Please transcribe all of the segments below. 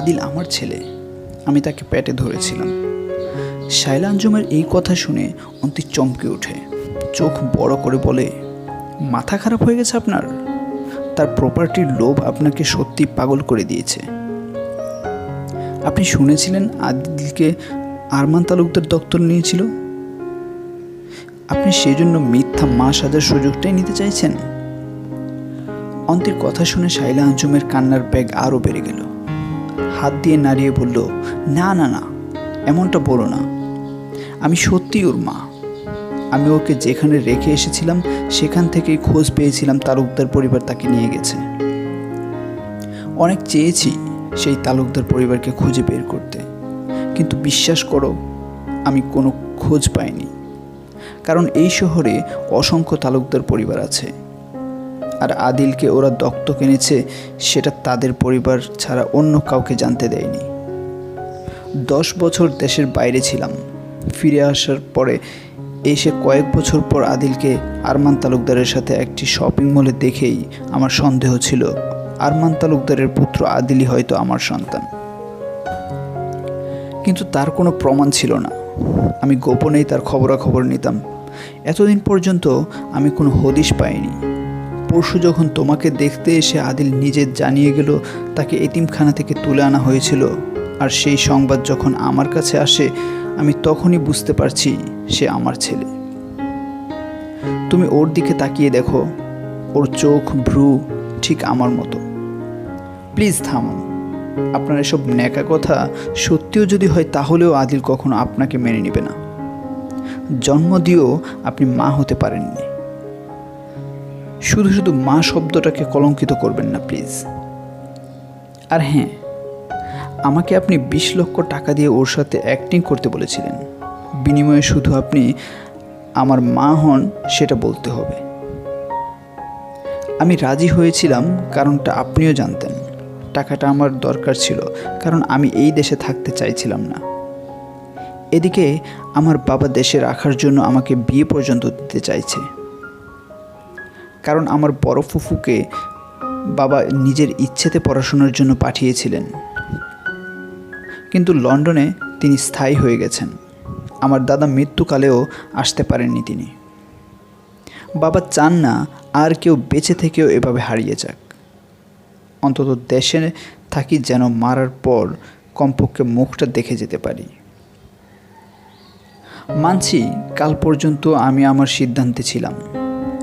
আদিল আমার ছেলে। আমি তাকে পেটে ধরেছিলাম। শাইলা আঞ্জুমের এই কথা শুনে অন্তি চমকে ওঠে। চোখ বড় করে বলে, মাথা খারাপ হয়ে গেছে আপনার? তার প্রপার্টির লোভ আপনাকে সত্যি পাগল করে দিয়েছে। আপনি শুনেছিলেন আদিলকে আরমান তালুকদার দপ্তর নিয়েছিল? আপনি সেই জন্য মিথ্যা মা সাজার সুযোগটাই নিতে চাইছেন? অন্তির কথা শুনে শাইলা আঞ্জুমের কান্নার ব্যাগ আরও বেড়ে গেল। হাত দিয়ে নাড়িয়ে বলল, না না না, এমনটা বলো না। আমি সত্যিই ওর মা। আমি ওকে যেখানে রেখে এসেছিলাম, সেখান থেকেই খোঁজ পেয়েছিলাম তালুকদার পরিবার তাকে নিয়ে গেছে। অনেক চেয়েছি সেই তালুকদার পরিবারকে খুঁজে বের করতে। কিন্তু বিশ্বাস করো, আমি কোনো খোঁজ পাইনি। কারণ এই শহরে অসংখ্য তালুকদার পরিবার আছে। আর আদিলকে ওরা দত্তক এনেছে, সেটা তাদের পরিবার ছাড়া অন্য কাউকে জানতে দেয়নি। দশ বছর দেশের বাইরে ছিলাম। ফিরে আসার পরে এসে কয়েক বছর পর আদিলকে আরমান তালুকদারের সাথে একটি শপিং মলে দেখেই আমার সন্দেহ ছিল, আরমান তালুকদারের পুত্র আদিলই হয়তো আমার সন্তান। কিন্তু তার কোনো প্রমাণ ছিল না। আমি গোপনেই তার খবরাখবর নিতাম। এতদিন পর্যন্ত আমি কোনো হদিশ পাইনি। পরশু যখন তোমাকে দেখতে এসে আদিল নিজে জানিয়ে গেল, তাকে এতিমখানা থেকে তুলে আনা হয়েছিল। আর সেই সংবাদ যখন আমার কাছে আসে, আমি তখনই বুঝতে পারছি সে আমার ছেলে। তুমি ওর দিকে তাকিয়ে দেখো। ওর চোখ ভ্রু, ঠিক আমার মতো। প্লিজ থামুন আপনার এসব ন্যাকা কথা সত্যিও যদি হয়, তাহলেও আদিল কখনো আপনাকে মেনে নেবে না। জন্ম দিয়েও আপনি মা হতে পারেননি। শুধু শুধু মা শব্দটাকে কলঙ্কিত করবেন না, প্লিজ। আর হ্যাঁ আমাকে আপনি বিশ লক্ষ টাকা দিয়ে ওর সাথে অ্যাক্টিং করতে বলেছিলেন। বিনিময়ে শুধু আপনি আমার মা হন সেটা বলতে হবে। আমি রাজি হয়েছিলাম, কারণটা আপনিও জানতেন। টাকাটা আমার দরকার ছিল, কারণ আমি এই দেশে থাকতে চাইছিলাম না। এদিকে আমার বাবা দেশে রাখার জন্য আমাকে বিয়ে পর্যন্ত দিতে চাইছে। কারণ আমার বড় ফুফুকে বাবা নিজের ইচ্ছেতে পড়াশোনার জন্য পাঠিয়েছিলেন। কিন্তু লন্ডনে তিনি স্থায়ী হয়ে গেছেন। আমার দাদা মৃত্যুকালেও আসতে পারেননি তিনি। বাবা চান না আর কেউ বেঁচে থেকেও এভাবে হারিয়ে যাক। অন্তত দেশে থাকি যেন মারার পর কমপক্ষে মুখটা দেখে যেতে পারি। মানছি কাল পর্যন্ত আমি আমার সিদ্ধান্তে ছিলাম।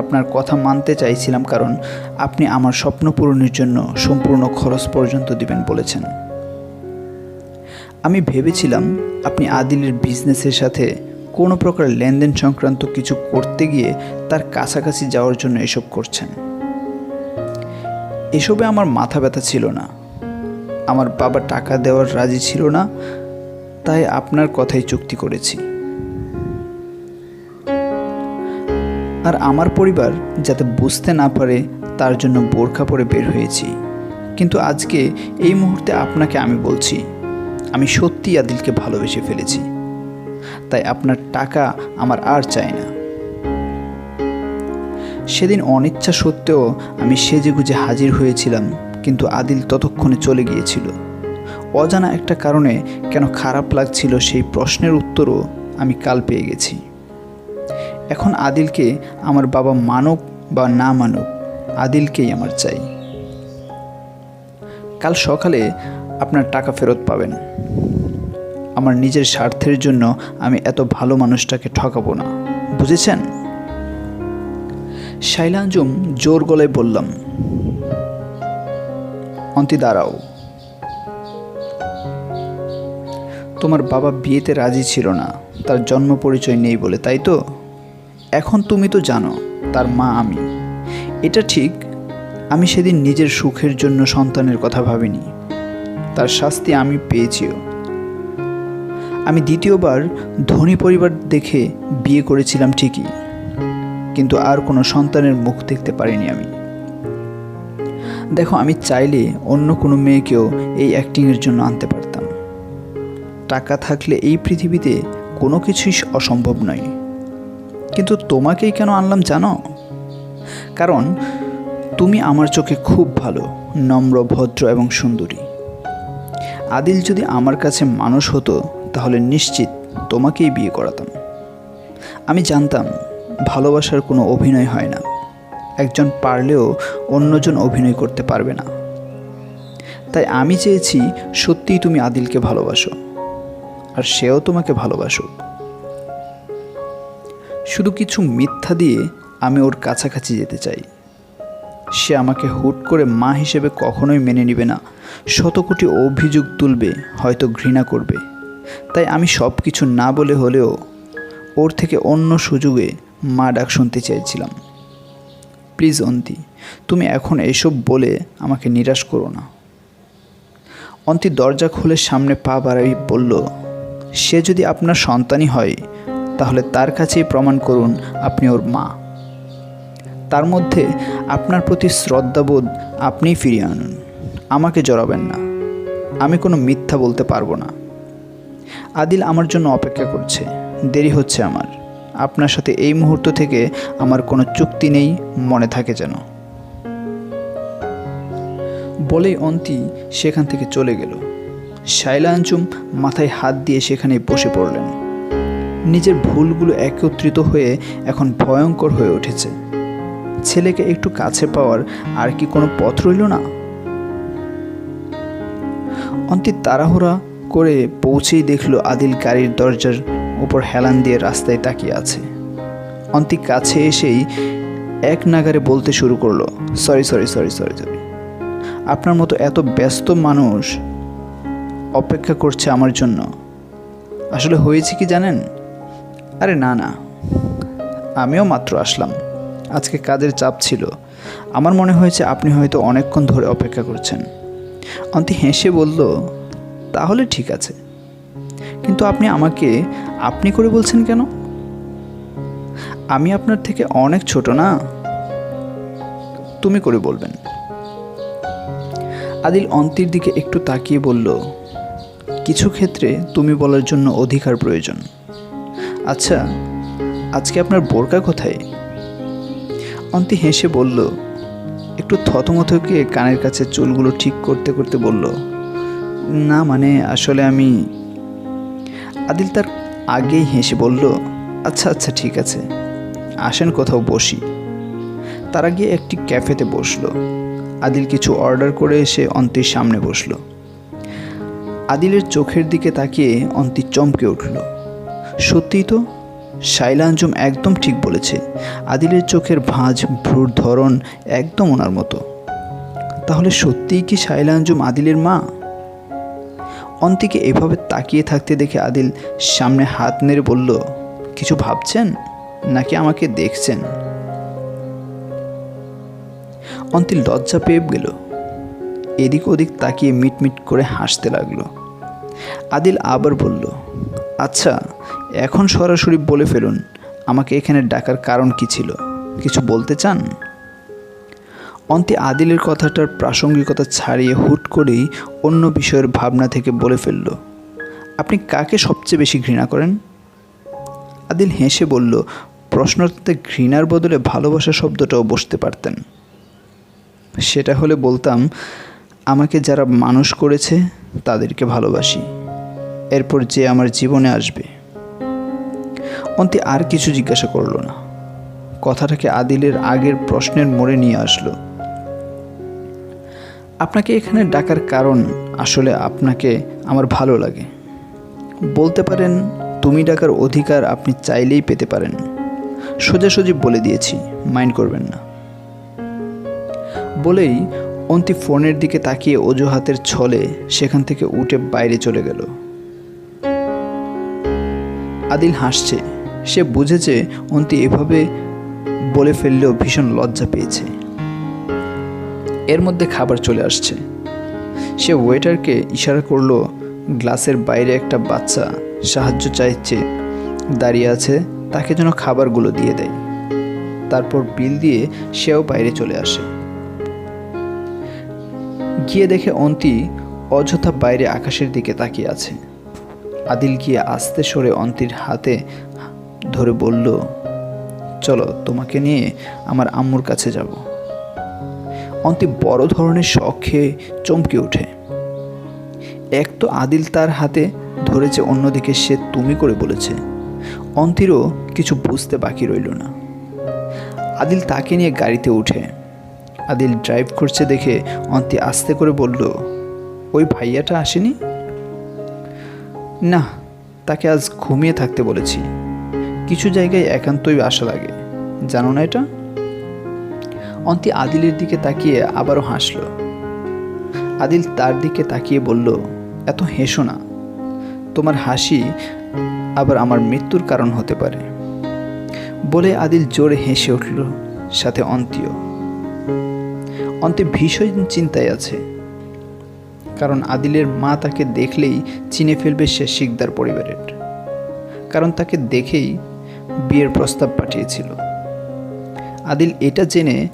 আপনার কথা মানতে চাইছিলাম কারণ আপনি আমার স্বপ্ন পূরণের জন্য সম্পূর্ণ খরচ পর্যন্ত দিবেন বলেছেন। আমি ভেবেছিলাম আপনি আদিলের বিজনেসের সাথে কোনো প্রকার লেনদেন সংক্রান্ত কিছু করতে গিয়ে তার কাছাকাছি যাওয়ার জন্য এসব করছেন। এসবে আমার মাথা ব্যথা ছিল না। আমার বাবা টাকা দেওয়ার রাজি ছিল না, তাই আপনার কথাই চুক্তি করেছি। আর আমার পরিবার যাতে বুঝতে না পারে, তার জন্য বোরখা পরে বের হয়েছি। কিন্তু আজকে এই মুহূর্তে আপনাকে আমি বলছি, আমি সত্যি আদিলকে ভালোবেসে ফেলেছি। তাই আপনার টাকা আমার আর চাই না। সেদিন অনিচ্ছা সত্ত্বেও আমি সেজে গুজে হাজির হয়েছিলাম, কিন্তু আদিল ততক্ষণে চলে গিয়েছিল। অজানা একটা কারণে কেন খারাপ লাগছিল সেই প্রশ্নের উত্তরও আমি কাল পেয়ে গেছি। এখন আদিলকে আমার বাবা মানুক বা না মানুক, আদিলকেই আমার চাই। কাল সকালে আপনার টাকা ফেরত পাবেন। আমার নিজের স্বার্থের জন্য আমি এত ভালো মানুষটাকে ঠকাবো না। বুঝেছেন? শাইলাঞ্জুম জোর গলায় বললাম, অন্তি দাঁড়াও। তোমার বাবা বিয়েতে রাজি ছিল না, তার জন্ম পরিচয় নেই বলে, তাই তো? এখন তুমি তো জানো, তার মা আমি। এটা ঠিক, আমি সেদিন নিজের সুখের জন্য সন্তানের কথা ভাবিনি। তার শাস্তি আমি পেয়েছিও। আমি দ্বিতীয়বার ধনী পরিবার দেখে বিয়ে করেছিলাম ঠিকই, কিন্তু আর কোনো সন্তানের মুখ দেখতে পারিনি আমি। দেখো, আমি চাইলে অন্য কোনো মেয়েকেও এই অ্যাক্টিংয়ের জন্য আনতে পারতাম। টাকা থাকলে এই পৃথিবীতে কোনো কিছুই অসম্ভব নয়। কিন্তু তোমাকেই কেন আনলাম জানো? কারণ তুমি আমার চোখে খুব ভালো, নম্র, ভদ্র এবং সুন্দরী। আদিল যদি আমার কাছে মানুষ হতো, তাহলে নিশ্চিত তোমাকেই বিয়ে করাতাম। আমি জানতাম, ভালোবাসার কোনো অভিনয় হয় না। একজন পারলেও অন্যজন অভিনয় করতে পারবে না। তাই আমি চেয়েছি সত্যিই তুমি আদিলকে ভালোবাসো, আর সেও তোমাকে ভালোবাসুক। শুধু কিছু মিথ্যা দিয়ে আমি ওর কাছাকাছি যেতে চাই। সে আমাকে হুট করে মা হিসেবে কখনোই মেনে নেবে না। শত কোটি অভিযোগ তুলবে, হয়তো ঘৃণা করবে। তাই আমি সব কিছু না বলে হলেও ওর থেকে অন্য সুযোগে মা ডাক শুনতে চাইছিলাম। প্লিজ অন্তি, তুমি এখন এসব বলে আমাকে নিরাশ করো না। অন্তি দরজা খুলে সামনে পা বাড়াই বলল, সে যদি আপনার সন্তানই হয় তাহলে তার কাছেই প্রমাণ করুন আপনি ওর মা। তার মধ্যে আপনার প্রতি শ্রদ্ধাবোধ আপনিই ফিরিয়ে আনুন। আমাকে জড়াবেন না। আমি কোনো মিথ্যা বলতে পারব না। আদিল আমার জন্য অপেক্ষা করছে। দেরি হচ্ছে আমার। আপনার সাথে এই মুহূর্ত থেকে আমার কোনো চুক্তি নেই, মনে থাকে যেন। বলেই অন্তি সেখান থেকে চলে গেল। শাইলা আঞ্চুম মাথায় হাত দিয়ে সেখানে বসে পড়লেন। নিজের ভুলগুলো একত্রিত হয়ে এখন ভয়ঙ্কর হয়ে উঠেছে। ছেলেকে একটু কাছে পাওয়ার আর কি কোনো পথ রইল না? অন্তি তাড়াহুড়া করে পৌঁছেই দেখল আদিল গাড়ির দরজার উপর হেলান দিয়ে রাস্তায় তাকিয়ে আছে। অন্তি কাছে এসেই এক নাগারে বলতে শুরু করল, sorry sorry sorry sorry sorry. আপনার মতো এত ব্যস্ত মানুষ অপেক্ষা করছে আমার জন্য। আসলে হয়েছে কি জানেন? আরে না না। আমিও মাত্র আসলাম। আজকে কাজের চাপ ছিল। আমার মনে হয়েছে আপনি হয়তো অনেকক্ষণ ধরে অপেক্ষা করছেন। অন্তি হেসে বলল, তাহলে ঠিক আছে। কিন্তু আপনি আমাকে আপনি করে বলছেন কেন? আমি আপনার থেকে অনেক ছোট না? তুমি করে বলবেন। আদিল অন্তির দিকে একটু তাকিয়ে বলল, কিছু ক্ষেত্রে তুমি বলার জন্য অধিকার প্রয়োজন। আচ্ছা আজকে আপনার বোরকা কোথায়? অন্তি হেসে বলল, একটু থতমথকে কানের কাছে চুলগুলো ঠিক করতে করতে বলল, না মানে আসলে আমি আদিল তার আগেই হেসে বলল আচ্ছা আচ্ছা ঠিক আছে, আসেন কোথাও বসি। তারা গিয়ে একটি ক্যাফেতে বসল। আদিল কিছু অর্ডার করে এসে অন্তির সামনে বসল। আদিলের চোখের দিকে তাকিয়ে অন্তি চমকে উঠল। সত্যিই তো? শাইলা আঞ্জুম একদম ঠিক বলেছে। আদিলের চোখের ভাঁজ, ভ্রুর ধরন একদম ওনার মতো। তাহলে সত্যিই কি শাইলা আঞ্জুম আদিলের মা? অন্তিকে এভাবে তাকিয়ে থাকতে দেখে আদিল সামনে হাত নেড়ে বলল, কিছু ভাবছেন? নাকি আমাকে দেখছেন? অন্তি লজ্জা পেয়ে গেল। এদিক ওদিক তাকিয়ে মিটমিট করে হাসতে লাগল। আদিল আবার বলল আচ্ছা এখন সরাসরি বলে ফেলুন, আমাকে এখানে ডাকার কারণ কি ছিল? কিছু বলতে চান? অন্তে আদিলের কথাটার প্রাসঙ্গিকতা ছাড়িয়ে হুট করেই অন্য বিষয়ের ভাবনা থেকে বলে ফেলল, আপনি কাকে সবচেয়ে বেশি ঘৃণা করেন? আদিল হেসে বলল, প্রশ্নটাতে ঘৃণার বদলে ভালোবাসা শব্দটাও বসতে পারতেন। সেটা হলে বলতাম, আমাকে যারা মানুষ করেছে, তাদেরকে ভালোবাসি। এরপর যে আমার জীবনে আসবে। অন্তি আর কিছু জিজ্ঞাসা করল না। কথাটাকে আদিলের আগের প্রশ্নের মোড়ে নিয়ে আসলো। আপনাকে এখানে ডাকার কারণ আসলে আপনাকে আমার ভালো লাগে। বলতে পারেন, তুমি ডাকার অধিকার আপনি চাইলেই পেতে পারেন। সোজাসুজি বলে দিয়েছি, মাইন্ড করবেন না। বলেই অন্তি ফোনের দিকে তাকিয়ে অজুহাতের ছলে সেখান থেকে উঠে বাইরে চলে গেল। আদিল হাসছে। সে বুঝেছে অন্তি এভাবে বলে ফেললেও ভীষণ লজ্জা পেয়েছে। এর মধ্যে খাবার চলে আসছে। সে ওয়েটারকে ইশারা করল, গ্লাসের বাইরে একটা বাচ্চা সাহায্য চাইছে দাঁড়িয়ে আছে, তাকে যেন খাবারগুলো দিয়ে দেয়। তারপর বিল দিয়ে সেও বাইরে চলে আসে। গিয়ে দেখে অন্তি অযথা বাইরে আকাশের দিকে তাকিয়ে আছে। আদিল গিয়ে আস্তে সরে অন্তির হাতে ধরে বলল, চলো, তোমাকে নিয়ে আমার আম্মুর কাছে যাব। অন্তি বড় ধরনের শখে চমকে ওঠে। এক তো আদিল তার হাতে ধরেছে, অন্যদিকে সে তুমি করে বলেছে। অন্তিরও কিছু বুঝতে বাকি রইল না। আদিল তাকে নিয়ে গাড়িতে উঠে। আদিল ড্রাইভ করছে দেখে অন্তি আস্তে করে বলল, ওই ভাইয়াটা আসেনি? না, তাকে আজ ঘুমিয়ে থাকতে বলেছি। কিছু জায়গায় একান্তই আশা লাগে। জানো না এটা? অন্তি আদিলের দিকে তাকিয়ে আবারও হাসল। আদিল তার দিকে তাকিয়ে বলল, এত হেসো না। তোমার হাসি আবার আমার মৃত্যুর কারণ হতে পারে। বলে আদিল জোরে হেসে উঠল, সাথে অন্তিও। অন্তে ভীষণ চিন্তায় আছে। কারণ আদিলের মা তাকে দেখলেই চিনে ফেলবে সে শিকদার পরিবারের। কারণ তাকে দেখেই বিয়ের প্রস্তাব পাঠিয়েছিল। আদিল এটা জেনে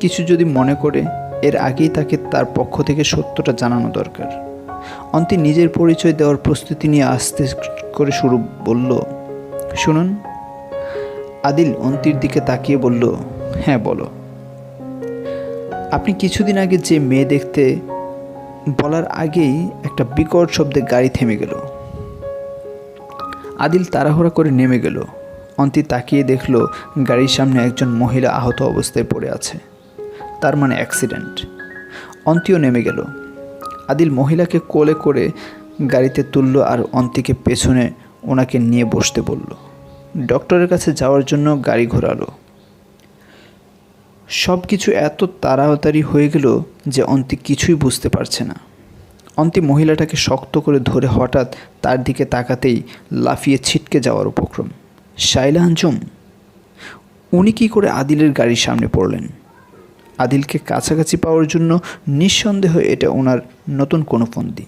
কিছু যদি মনে করে, এর আগেই তাকে তার পক্ষ থেকে সত্যটা জানানো দরকার। অন্তি নিজের পরিচয় দেওয়ার প্রস্তুতি নিয়ে আস্তে করে শুরু বলল, শুনুন। আদিল অন্তির দিকে তাকিয়ে বলল হ্যাঁ বলো। আপনি কিছুদিন আগে যে মেয়ে দেখতে বলার আগেই একটা বিকট শব্দে গাড়ি থেমে গেল। আদিল তাড়াহুড়া করে নেমে গেল। অন্তি তাকিয়ে দেখল গাড়ির সামনে একজন মহিলা আহত অবস্থায় পড়ে আছে। তার মানে অ্যাক্সিডেন্ট। অন্তিও নেমে গেল। আদিল মহিলাকে কোলে করে গাড়িতে তুলল আর অন্তিকে পেছনে ওনাকে নিয়ে বসতে বলল। ডক্টরের কাছে যাওয়ার জন্য গাড়ি ঘোরালো। সব কিছু এত তাড়াতাড়ি হয়ে গেল যে অন্তি কিছুই বুঝতে পারছে না। অন্তি মহিলাটাকে শক্ত করে ধরে হঠাৎ তার দিকে তাকাতেই লাফিয়ে ছিটকে যাওয়ার উপক্রম। শাইলা আঞ্জুম, উনি কী করে আদিলের গাড়ির সামনে পড়লেন? আদিলকে কাছাকাছি পাওয়ার জন্য নিঃসন্দেহ এটা ওনার নতুন কোনো ফন্দি।